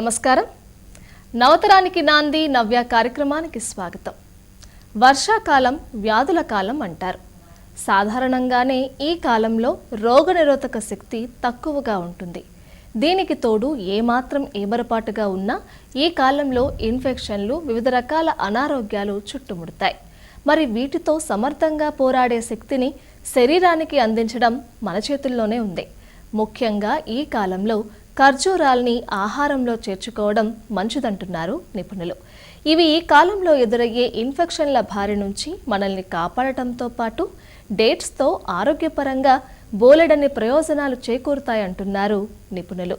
నమస్కారం. నవతరానికి నాంది నవ్య కార్యక్రమానికి స్వాగతం. వర్షాకాలం వ్యాధుల కాలం అంటారు. సాధారణంగానే ఈ కాలంలో రోగనిరోధక శక్తి తక్కువగా ఉంటుంది. దీనికి తోడు ఏమాత్రం ఏమరపాటుగా ఉన్నా ఈ కాలంలో ఇన్ఫెక్షన్లు వివిధ రకాల అనారోగ్యాలు చుట్టుముడతాయి. మరి వీటితో సమర్థంగా పోరాడే శక్తిని శరీరానికి అందించడం మన చేతుల్లోనే ఉంది. ముఖ్యంగా ఈ కాలంలో ఖర్జూరాల్ని ఆహారంలో చేర్చుకోవడం మంచిదంటున్నారు నిపుణులు. ఇవి ఈ కాలంలో ఎదురయ్యే ఇన్ఫెక్షన్ల బారి నుంచి మనల్ని కాపాడటంతో పాటు డేట్స్తో ఆరోగ్యపరంగా బోలెడని ప్రయోజనాలు చేకూరుతాయంటున్నారు నిపుణులు.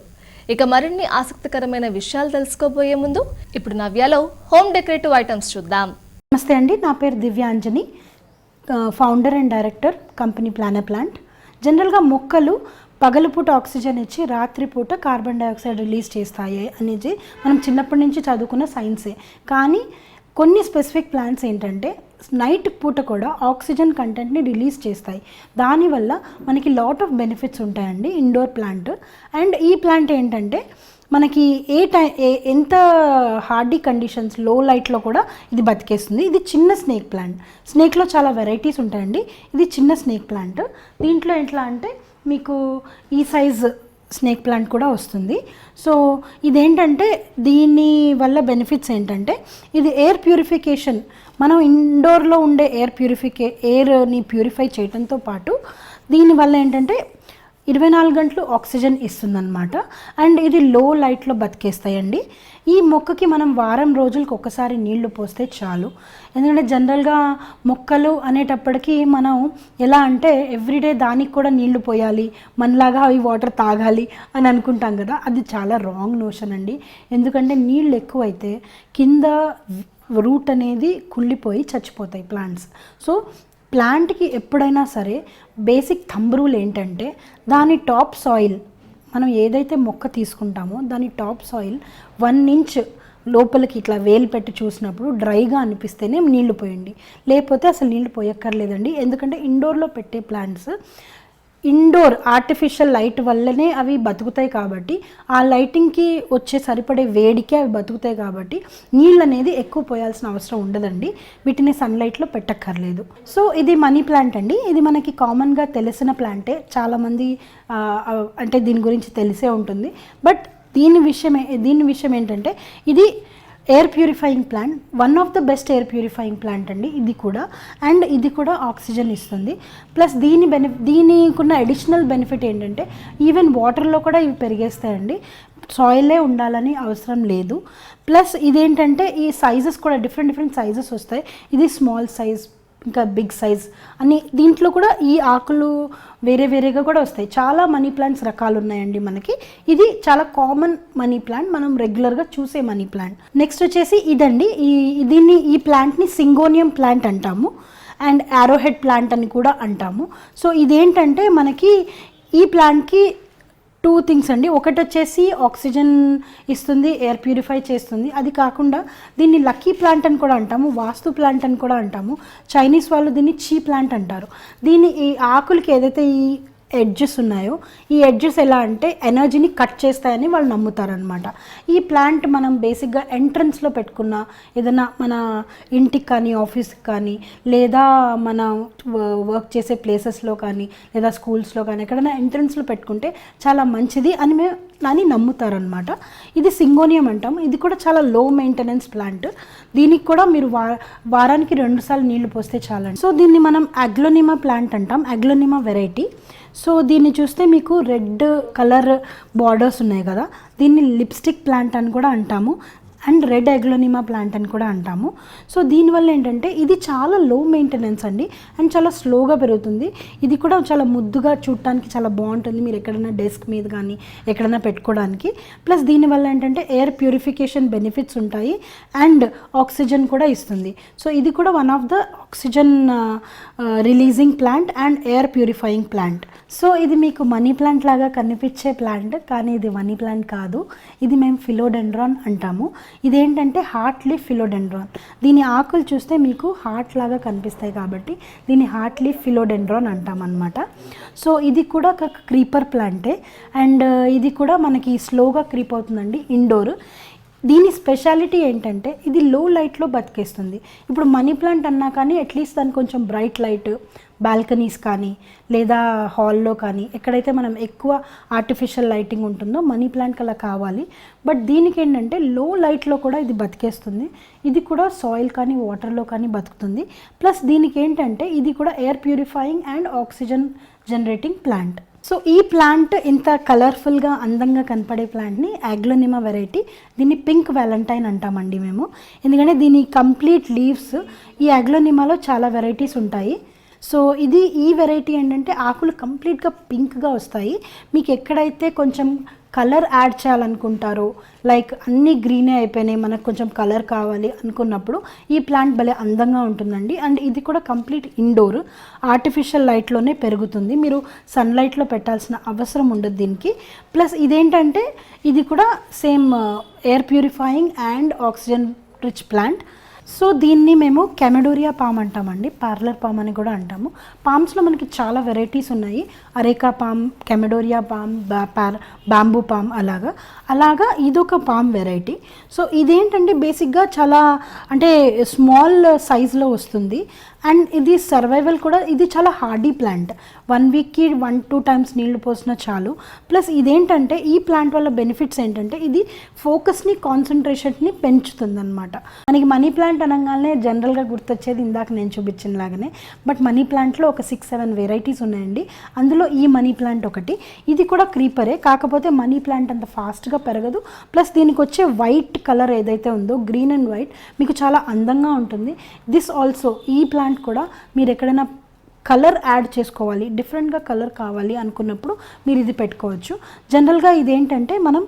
ఇక మరిన్ని ఆసక్తికరమైన విషయాలు తెలుసుకోబోయే ముందు ఇప్పుడు నవ్యాలో హోమ్ డెకరేటివ్ ఐటమ్స్ చూద్దాం. నమస్తే అండి నా పేరు Divyanjani founder and director company planner plant జనరల్గా మొక్కలు పగలుపూట ఆక్సిజన్ ఇచ్చి రాత్రిపూట కార్బన్ డైఆక్సైడ్ రిలీజ్ చేస్తాయి అనేది మనం చిన్నప్పటి నుంచి చదువుకున్న సైన్సే. కానీ కొన్ని స్పెసిఫిక్ ప్లాంట్స్ ఏంటంటే నైట్ పూట కూడా ఆక్సిజన్ కంటెంట్ని రిలీజ్ చేస్తాయి. దానివల్ల మనకి లాట్ ఆఫ్ బెనిఫిట్స్ ఉంటాయండి ఇండోర్ ప్లాంట్. అండ్ ఈ ప్లాంట్ ఏంటంటే మనకి ఏ టై ఏ- ఎంత హార్డీ కండిషన్స్లో లైట్లో కూడా ఇది బతికేస్తుంది. ఇది చిన్న స్నేక్ ప్లాంట్. స్నేక్లో చాలా వెరైటీస్ ఉంటాయండి. ఇది చిన్న స్నేక్ ప్లాంట్. దీంట్లో ఎట్లా అంటే మీకు ఈ సైజ్ స్నేక్ ప్లాంట్ కూడా వస్తుంది. సో ఇదేంటంటే దీని వల్ల బెనిఫిట్స్ ఏంటంటే ఇది ఎయిర్ ప్యూరిఫికేషన్ మనం ఇండోర్లో ఉండే ఎయిర్ ప్యూరిఫికే ఎయిర్ని ప్యూరిఫై చేయడంతో పాటు దీనివల్ల ఏంటంటే ఇరవై నాలుగు గంటలు ఆక్సిజన్ ఇస్తుందన్నమాట. అండ్ ఇది లో లైట్లో బతికేస్తాయండి. ఈ మొక్కకి మనం వారం రోజులకు ఒకసారి నీళ్ళు పోస్తే చాలు. ఎందుకంటే జనరల్గా మొక్కలు అనేటప్పటికీ మనం ఎలా అంటే ఎవ్రీడే దానికి కూడా నీళ్ళు పోయాలి మనలాగా అవి వాటర్ తాగాలి అని అనుకుంటాం కదా. అది చాలా రాంగ్ నోషన్ అండి. ఎందుకంటే నీళ్ళు ఎక్కువైతే కింద రూట్ అనేది కుళ్ళిపోయి చచ్చిపోతాయి ప్లాంట్స్. సో ప్లాంట్కి ఎప్పుడైనా సరే బేసిక్ థంబ్ రూల్ ఏంటంటే దాని టాప్ సాయిల్ మనం ఏదైతే మొక్క తీసుకుంటామో దాని టాప్ సాయిల్ వన్ ఇంచ్ లోపలికి ఇట్లా వేలు పెట్టి చూసినప్పుడు డ్రైగా అనిపిస్తేనే నీళ్ళు పోయండి. లేకపోతే అసలు నీళ్ళు పోయక్కర్లేదండి. ఎందుకంటే ఇండోర్లో పెట్టే ప్లాంట్స్ ఇండోర్ ఆర్టిఫిషియల్ లైట్ వల్లనే అవి బతుకుతాయి కాబట్టి ఆ లైటింగ్కి వచ్చే సరిపడే వేడికి అవి బతుకుతాయి కాబట్టి నీళ్ళు అనేది ఎక్కువ పోయాల్సిన అవసరం ఉండదండి. వీటిని సన్లైట్లో పెట్టక్కర్లేదు. సో ఇది మనీ ప్లాంట్ అండి. ఇది మనకి కామన్గా తెలిసిన ప్లాంటే. చాలామంది అంటే దీని గురించి తెలిసే ఉంటుంది. బట్ దీని విషయం దీని విషయం ఏంటంటే ఇది air purifying plant one of the best air purifying plant అండి ఇది కూడా. అండ్ ఇది కూడా ఆక్సిజన్ ఇస్తుంది. ప్లస్ దీని బెనిఫి దీనికున్న అడిషనల్ బెనిఫిట్ ఏంటంటే ఈవెన్ వాటర్లో కూడా ఇవి పెరిగేస్తాయండి. సాయిలే ఉండాలని అవసరం లేదు. ప్లస్ ఇదేంటంటే ఈ సైజెస్ కూడా డిఫరెంట్ డిఫరెంట్ సైజెస్ వస్తాయి. ఇది స్మాల్ సైజ్ ఇంకా బిగ్ సైజ్ అని దీంట్లో కూడా ఈ ఆకులు వేరే వేరేగా కూడా వస్తాయి. చాలా మనీ ప్లాంట్స్ రకాలు ఉన్నాయండి మనకి. ఇది చాలా కామన్ మనీ ప్లాంట్ మనం రెగ్యులర్గా చూసే మనీ ప్లాంట్ నెక్స్ట్ వచ్చేసి ఇదండి. ఈ దీన్ని ఈ ప్లాంట్ని సింగోనియం ప్లాంట్ అంటాము. అండ్ యారోహెడ్ ప్లాంట్ అని కూడా అంటాము. సో ఇదేంటంటే మనకి ఈ ప్లాంట్కి టూ థింగ్స్ అండి. ఒకటి వచ్చేసి ఆక్సిజన్ ఇస్తుంది ఎయిర్ ప్యూరిఫై చేస్తుంది. అది కాకుండా దీన్ని లక్కీ ప్లాంట్ అని కూడా అంటాము వాస్తు ప్లాంట్ అని కూడా అంటాము. చైనీస్ వాళ్ళు దీన్ని చీ ప్లాంట్ అంటారు. దీన్ని ఈ ఆకులకి ఏదైతే ఈ ఎడ్జెస్ ఉన్నాయో ఈ ఎడ్జెస్ ఎలా అంటే ఎనర్జీని కట్ చేస్తాయని వాళ్ళు నమ్ముతారనమాట ఈ ప్లాంట్ మనం బేసిక్గా ఎంట్రన్స్లో పెట్టుకున్న ఏదైనా మన ఇంటికి కానీ ఆఫీస్కి కానీ లేదా మన వర్క్ చేసే ప్లేసెస్లో కానీ లేదా స్కూల్స్లో కానీ ఎక్కడైనా ఎంట్రన్స్లో పెట్టుకుంటే చాలా మంచిది అని మేము అని నమ్ముతారనమాట ఇది సింగోనియం అంటాం. ఇది కూడా చాలా లో మెయింటెనెన్స్ ప్లాంట్ దీనికి కూడా మీరు వా వారానికి రెండుసార్లు నీళ్ళు పోస్తే చాలండి. సో దీన్ని మనం అగ్లోనిమా ప్లాంట్ అంటాం. అగ్లోనిమా వెరైటీ సో దీన్ని చూస్తే మీకు రెడ్ కలర్ బార్డర్స్ ఉన్నాయి కదా. దీన్ని లిప్స్టిక్ ప్లాంట్ అని కూడా అంటాము. అండ్ రెడ్ ఎగ్లోనిమా ప్లాంట్ అని కూడా అంటాము. సో దీనివల్ల ఏంటంటే ఇది చాలా లో మెయింటెనెన్స్ అండి. అండ్ చాలా స్లోగా పెరుగుతుంది. ఇది కూడా చాలా ముద్దుగా చూడటానికి చాలా బాగుంటుంది. మీరు ఎక్కడైనా డెస్క్ మీద కానీ ఎక్కడైనా పెట్టుకోవడానికి. ప్లస్ దీనివల్ల ఏంటంటే ఎయిర్ ప్యూరిఫికేషన్ బెనిఫిట్స్ ఉంటాయి. అండ్ ఆక్సిజన్ కూడా ఇస్తుంది. సో ఇది కూడా one of the oxygen releasing plant and air purifying plant so ఇది మీకు మనీ ప్లాంట్ లాగా కనిపించే ప్లాంట్ కానీ ఇది మనీ ప్లాంట్ కాదు. ఇది మేము ఫిలోడెండ్రాన్ అంటాము. ఇదేంటంటే హార్ట్ లీఫ్ ఫిలోడెండ్రాన్. దీని ఆకులు చూస్తే మీకు హార్ట్ లాగా కనిపిస్తాయి కాబట్టి దీన్ని హార్ట్ లీఫ్ ఫిలోడెండ్రాన్ అంటాం అనమాట సో ఇది కూడా ఒక క్రీపర్ ప్లాంటే. అండ్ ఇది కూడా మనకి స్లోగా క్రీప్ అవుతుందండి ఇండోర్. దీని స్పెషాలిటీ ఏంటంటే ఇది లో లైట్లో బతికేస్తుంది. ఇప్పుడు మనీ ప్లాంట్ అన్నా కానీ అట్లీస్ట్ దాని కొంచెం బ్రైట్ లైట్ బాల్కనీస్ కానీ లేదా హాల్లో కానీ ఎక్కడైతే మనం ఎక్కువ ఆర్టిఫిషియల్ లైటింగ్ ఉంటుందో మనీ ప్లాంట్ అలా కావాలి. బట్ దీనికి ఏంటంటే లో లైట్లో కూడా ఇది బతికేస్తుంది. ఇది కూడా సాయిల్ కానీ వాటర్లో కానీ బతుకుతుంది. ప్లస్ దీనికి ఏంటంటే ఇది కూడా air purifying and oxygen generating plant so ఈ ప్లాంట్ ఇంత కలర్ఫుల్గా అందంగా కనపడే ప్లాంట్ని యాగ్లోనిమా వెరైటీ దీన్ని పింక్ వ్యాలంటైన్ అంటామండి మేము. ఎందుకంటే దీని కంప్లీట్ లీవ్స్ ఈ యాగ్లోనిమాలో చాలా వెరైటీస్ ఉంటాయి. సో ఇది ఈ వెరైటీ ఏంటంటే ఆకులు కంప్లీట్గా పింక్గా వస్తాయి. మీకు ఎక్కడైతే కొంచెం కలర్ యాడ్ చేయాలనుకుంటారో లైక్ అన్ని గ్రీనే అయిపోయినాయి మనకు కొంచెం కలర్ కావాలి అనుకున్నప్పుడు ఈ ప్లాంట్ భలే అందంగా ఉంటుందండి. అండ్ ఇది కూడా కంప్లీట్ ఇండోర్ ఆర్టిఫిషియల్ లైట్లోనే పెరుగుతుంది. మీరు సన్లైట్లో పెట్టాల్సిన అవసరం ఉండదు దీనికి. ప్లస్ ఇదేంటంటే ఇది కూడా same air purifying and oxygen rich plant so దీన్ని మేము కెమెడోరియా పామ్ అంటామండి పార్లర్ పామ్ అని కూడా అంటాము. పామ్స్లో మనకి చాలా వెరైటీస్ ఉన్నాయి. అరేకా పామ్ కెమెడోరియా పామ్ బా పార్ బాంబూ పామ్ అలాగా. అలాగా ఇదొక పామ్ వెరైటీ. సో ఇదేంటంటే బేసిక్గా చాలా అంటే స్మాల్ సైజులో వస్తుంది. అండ్ ఇది సర్వైవల్ కూడా ఇది చాలా హార్డీ ప్లాంట్ వన్ వీక్కి వన్ టూ టైమ్స్ నీళ్ళు పోసినా చాలు. ప్లస్ ఇదేంటంటే ఈ ప్లాంట్ వల్ల బెనిఫిట్స్ ఏంటంటే ఇది ఫోకస్ని కాన్సన్ట్రేషన్ని పెంచుతుంది అనమాట మనకి మనీ ప్లాంట్ అనగానే జనరల్గా గుర్తొచ్చేది ఇందాక నేను చూపించిన లాగానే బట్ మనీ ప్లాంట్లో ఒక సిక్స్ సెవెన్ వెరైటీస్ ఉన్నాయండి. అందులో ఈ మనీ ప్లాంట్ ఒకటి. ఇది కూడా క్రీపరే కాకపోతే మనీ ప్లాంట్ అంత ఫాస్ట్గా పెరగదు. ప్లస్ దీనికి వచ్చే వైట్ కలర్ ఏదైతే ఉందో గ్రీన్ అండ్ వైట్ మీకు చాలా అందంగా ఉంటుంది. దిస్ ఆల్సో ఈ ప్లాంట్ కూడా మీరు ఎక్కడైనా కలర్ యాడ్ చేసుకోవాలి డిఫరెంట్గా కలర్ కావాలి అనుకున్నప్పుడు మీరు ఇది పెట్టుకోవచ్చు. జనరల్గా ఇదేంటంటే మనం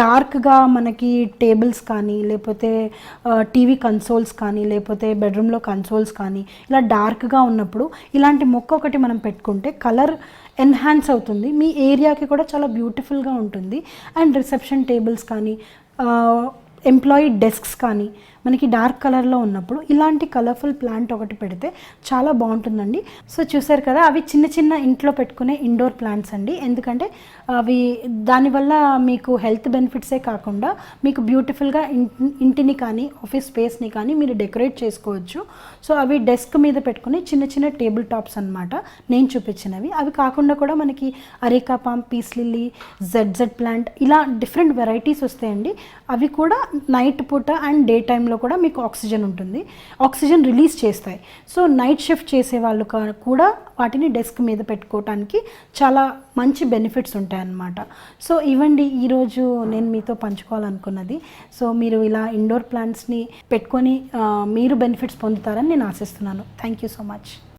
డార్క్గా మనకి టేబుల్స్ కానీ లేకపోతే టీవీ కన్సోల్స్ కానీ లేకపోతే బెడ్రూమ్లో కన్సోల్స్ కానీ ఇలా డార్క్గా ఉన్నప్పుడు ఇలాంటి మొక్క ఒకటి మనం పెట్టుకుంటే కలర్ ఎన్హాన్స్ అవుతుంది. మీ ఏరియాకి కూడా చాలా బ్యూటిఫుల్గా ఉంటుంది. అండ్ రిసెప్షన్ టేబుల్స్ కానీ ఎంప్లాయీ డెస్క్స్ కానీ మనకి డార్క్ కలర్లో ఉన్నప్పుడు ఇలాంటి కలర్ఫుల్ ప్లాంట్ ఒకటి పెడితే చాలా బాగుంటుందండి. సో చూసారు కదా అవి చిన్న చిన్న ఇంట్లో పెట్టుకునే ఇండోర్ ప్లాంట్స్ అండి. ఎందుకంటే అవి దానివల్ల మీకు హెల్త్ బెనిఫిట్సే కాకుండా మీకు బ్యూటిఫుల్గా ఇంటిని కానీ ఆఫీస్ స్పేస్ని కానీ మీరు డెకరేట్ చేసుకోవచ్చు. సో అవి డెస్క్ మీద పెట్టుకుని చిన్న చిన్న టేబుల్ టాప్స్ అనమాట నేను చూపించినవి. అవి కాకుండా కూడా మనకి areca palm peace lily Z Z plant ఇలా డిఫరెంట్ వెరైటీస్ వస్తాయండి. అవి కూడా నైట్ పూట అండ్ డే టైంలో కూడా మీకు ఆక్సిజన్ ఉంటుంది. ఆక్సిజన్ రిలీజ్ చేస్తాయి. సో నైట్ షిఫ్ట్ చేసే వాళ్ళు కూడా వాటిని డెస్క్ మీద పెట్టుకోవటానికి చాలా మంచి బెనిఫిట్స్ ఉంటాయన్నమాట. సో ఇవ్వండి ఈరోజు నేను మీతో పంచుకోవాలనుకున్నది. సో మీరు ఇలా ఇండోర్ ప్లాంట్స్ని పెట్టుకొని మీరు బెనిఫిట్స్ పొందుతారని నేను ఆశిస్తున్నాను. Thank you so much.